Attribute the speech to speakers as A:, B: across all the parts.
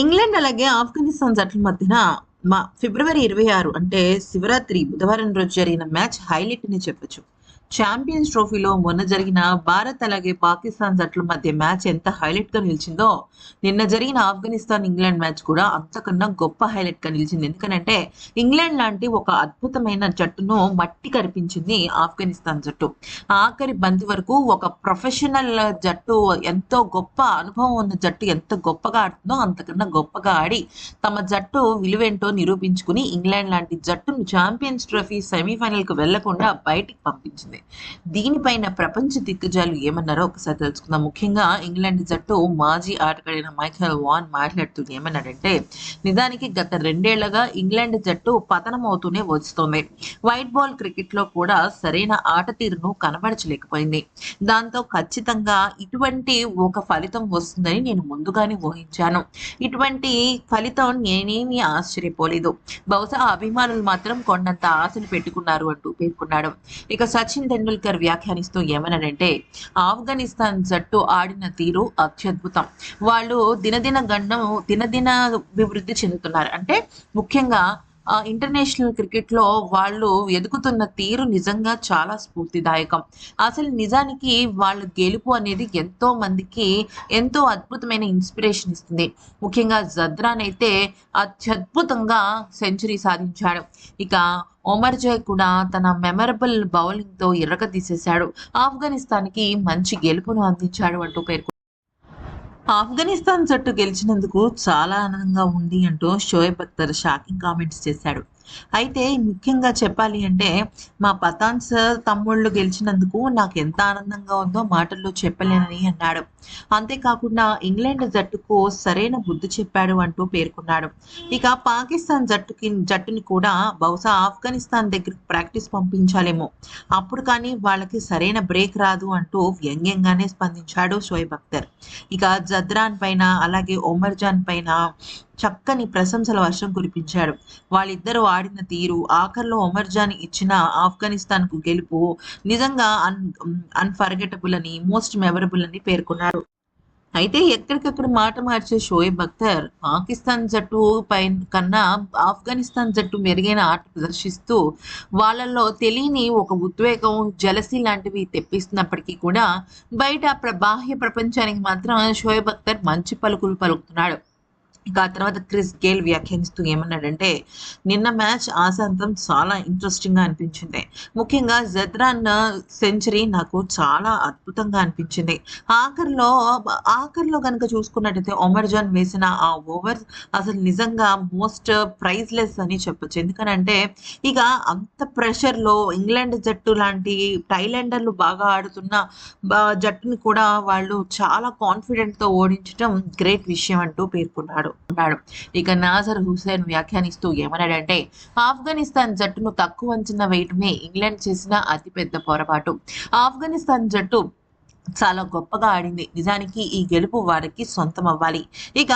A: England అలాగే ఆఫ్ఘనిస్తాన్ జట్ల మధ్యన మా ఫిబ్రవరి ఇరవై ఆరు అంటే శివరాత్రి బుధవారం రోజు జరిగిన మ్యాచ్ హైలైట్ అని చెప్పొచ్చు. ఛాంపియన్స్ ట్రోఫీలో మొన్న జరిగిన భారత్ అలాగే పాకిస్తాన్ జట్ల మధ్య మ్యాచ్ ఎంత హైలైట్గా నిలిచిందో నిన్న జరిగిన ఆఫ్ఘనిస్తాన్ ఇంగ్లాండ్ మ్యాచ్ కూడా అంతకన్నా గొప్ప హైలైట్గా నిలిచింది. ఎందుకంటే ఇంగ్లాండ్ లాంటి ఒక అద్భుతమైన జట్టును మట్టి కరిపించింది ఆఫ్ఘనిస్తాన్ జట్టు. ఆఖరి బంతి వరకు ఒక ప్రొఫెషనల్ జట్టు ఎంతో గొప్ప అనుభవం ఉన్న జట్టు ఎంత గొప్పగా ఆడుతుందో అంతకన్నా గొప్పగా ఆడి తమ జట్టు విలువేంటో నిరూపించుకుని ఇంగ్లాండ్ లాంటి జట్టును ఛాంపియన్స్ ట్రోఫీ సెమీఫైనల్కు వెళ్ళకుండా బయటికి పంపించింది. దీనిపైన ప్రపంచ దిగ్గజాలు ఏమన్నారో ఒకసారి తెలుసుకుందాం. ముఖ్యంగా ఇంగ్లాండ్ జట్టు మాజీ ఆటగాడైన మైఖల్ వాన్ మాట్లాడుతూ ఏమన్నాడంటే నిజానికి గత రెండేళ్ళుగా ఇంగ్లాండ్ జట్టు పతనం అవుతూనే వస్తోంది. వైట్ బాల్ క్రికెట్లో కూడా సరైన ఆట తీరును కనబరచలేకపోయింది. దాంతో ఖచ్చితంగా ఇటువంటి ఒక ఫలితం వస్తుందని నేను ముందుగానే ఊహించాను. ఇటువంటి ఫలితం నేనేమీ ఆశ్చర్యపోలేదు. బహుశా అభిమానులు మాత్రం కొండంత ఆశలు పెట్టుకున్నారు అంటూ పేర్కొన్నాడు. ఇక సచిన్ టెండూల్కర్ వ్యాఖ్యానిస్తూ ఏమన్నాడంటే ఆఫ్ఘనిస్తాన్ జట్టు ఆడిన తీరు అత్యద్భుతం. వాళ్ళు దినదిన గండం దినదిన అభివృద్ధి చెందుతున్నారు. అంటే ముఖ్యంగా ఇంటర్నేషనల్ క్రికెట్లో వాళ్ళు ఎదుగుతున్న తీరు నిజంగా చాలా స్ఫూర్తిదాయకం. అసలు నిజానికి వాళ్ళ గెలుపు అనేది ఎంతో మందికి ఎంతో అద్భుతమైన ఇన్స్పిరేషన్ ఇస్తుంది. ముఖ్యంగా జద్రాన్ అయితే అత్యద్భుతంగా సెంచరీ సాధించాడు. ఇక ఒమర్ జయ్ కూడా తన మెమరబుల్ బౌలింగ్తో ఎర్రక తీసేశాడు. ఆఫ్ఘనిస్తాన్కి మంచి గెలుపును అందించాడు అంటూ పేర్కొన్నారు ఆఫ్ఘనిస్తాన్ జట్టు గెలిచినందుకు చాలా ఆనందంగా ఉంది అంటూ షోయబ్ అఖ్తర్ షాకింగ్ కామెంట్స్ చేశాడు. అయితే ముఖ్యంగా చెప్పాలి అంటే మా పతాన్స్ తమ్ముళ్ళు గెలిచినందుకు నాకు ఎంత ఆనందంగా ఉందో మాటల్లో చెప్పలేనని అన్నాడు. అంతేకాకుండా ఇంగ్లాండ్ జట్టుకు సరైన బుద్ధి చెప్పాడు అంటూ పేర్కొన్నాడు. ఇక పాకిస్తాన్ జట్టుకి జట్టుని కూడా బహుశా ఆఫ్ఘనిస్తాన్ దగ్గరికి ప్రాక్టీస్ పంపించాలేమో. అప్పుడు కానీ వాళ్ళకి సరైన బ్రేక్ రాదు అంటూ వ్యంగ్యంగానే స్పందించాడు షోయబ్ అఖ్తర్ ఇక జద్రాన్ పైన అలాగే ఒమర్జాన్ పైన చక్కని ప్రశంసల వర్షం కురిపించాడు. వాళ్ళిద్దరూ ఆడిన తీరు ఆఖర్లో ఒమర్జాన్ ఇచ్చిన ఆఫ్ఘనిస్తాన్కు గెలుపు నిజంగా అన్ అన్ఫర్గెటబుల్ అని మోస్ట్ మెమరబుల్ అని పేర్కొన్నారు. అయితే ఎక్కడికక్కడ మాట మార్చే షోయబ్ అఖ్తర్ పాకిస్తాన్ జట్టు పైన కన్నా ఆఫ్ఘనిస్తాన్ జట్టు మెరుగైన ఆట ప్రదర్శిస్తూ వాళ్ళల్లో తెలియని ఒక ఉద్వేగం జలసి లాంటివి తెప్పిస్తున్నప్పటికీ కూడా బయట బాహ్య ప్రపంచానికి మాత్రం షోయబ్ అఖ్తర్ మంచి పలుకులు పలుకుతున్నాడు. ఇక ఆ తర్వాత క్రిస్ గేల్ వ్యాఖ్యానిస్తూ ఏమన్నాడంటే నిన్న మ్యాచ్ ఆశాంతం చాలా ఇంట్రెస్టింగ్గా అనిపించింది. ముఖ్యంగా జద్రాన్ సెంచరీ నాకు చాలా అద్భుతంగా అనిపించింది. ఆఖరిలో ఆఖరిలో కనుక చూసుకున్నట్టయితే ఒమర్ జాన్ వేసిన ఆ ఓవర్ అసలు నిజంగా మోస్ట్ ప్రైజ్లెస్ అని చెప్పొచ్చు. ఎందుకనంటే ఇక అంత ప్రెషర్లో ఇంగ్లాండ్ జట్టు లాంటి టైలాండర్లు బాగా ఆడుతున్న జట్టుని కూడా వాళ్ళు చాలా కాన్ఫిడెంట్తో ఓడించడం గ్రేట్ విషయం అంటూ పేర్కొన్నాడు. అన్నాడు ఇక నాజర్ హుసేన్ వ్యాఖ్యానిస్తూ ఏమన్నాడంటే ఆఫ్ఘనిస్తాన్ జట్టును తక్కువ అంచనా వేయటమే ఇంగ్లాండ్ చేసిన అతిపెద్ద పొరపాటు. ఆఫ్ఘనిస్తాన్ జట్టు చాలా గొప్పగా ఆడింది. నిజానికి ఈ గెలుపు వారికి సొంతం అవ్వాలి. ఇక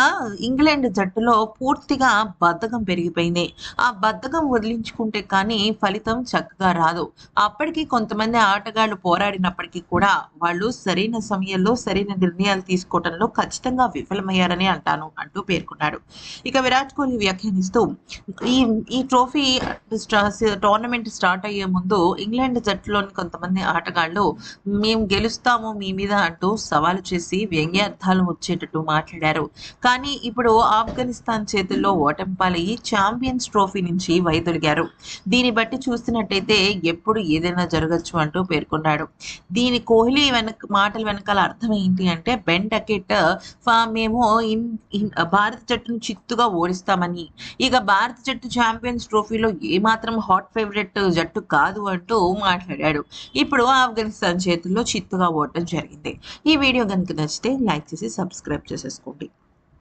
A: ఇంగ్లాండ్ జట్టులో పూర్తిగా బద్ధకం పెరిగిపోయింది. ఆ బద్ధకం వదిలించుకుంటే కానీ ఫలితం చక్కగా రాదు. అప్పటికి కొంతమంది ఆటగాళ్ళు పోరాడినప్పటికీ కూడా వాళ్ళు సరైన సమయంలో సరైన నిర్ణయాలు తీసుకోవడంలో ఖచ్చితంగా విఫలమయ్యారని అంటాను అంటూ పేర్కొన్నాడు. ఇక విరాట్ కోహ్లీ వ్యాఖ్యానిస్తూ ఈ ఈ ట్రోఫీ టోర్నమెంట్ స్టార్ట్ అయ్యే ముందు ఇంగ్లాండ్ జట్టులోని కొంతమంది ఆటగాళ్ళు మేము గెలుస్తాము మీ మీద అంటూ సవాలు చేసి వ్యంగ్యార్థాలు వచ్చేటట్టు మాట్లాడారు. కానీ ఇప్పుడు ఆఫ్ఘనిస్తాన్ చేతుల్లో ఓటమి పాలయ్యి ఛాంపియన్స్ ట్రోఫీ నుంచి వైదొలిగారు. దీన్ని బట్టి చూస్తున్నట్టయితే ఎప్పుడు ఏదైనా జరగచ్చు అంటూ పేర్కొన్నాడు. దీని కోహ్లీ వెనక మాటల వెనకాల అర్థం ఏంటి అంటే బెన్ డకెట్ మేము ఇన్- భారత జట్టును చిత్తుగా ఓడిస్తామని. ఇక భారత జట్టు ఛాంపియన్స్ ట్రోఫీలో ఏమాత్రం హాట్ ఫేవరెట్ జట్టు కాదు అంటూ మాట్లాడాడు. ఇప్పుడు ఆఫ్ఘనిస్తాన్ చేతుల్లో చిత్తుగా ఓటం జరిగింది. ఈ వీడియో కనుక నచ్చితే లైక్ చేసి సబ్స్క్రైబ్ చేసేసుకోండి.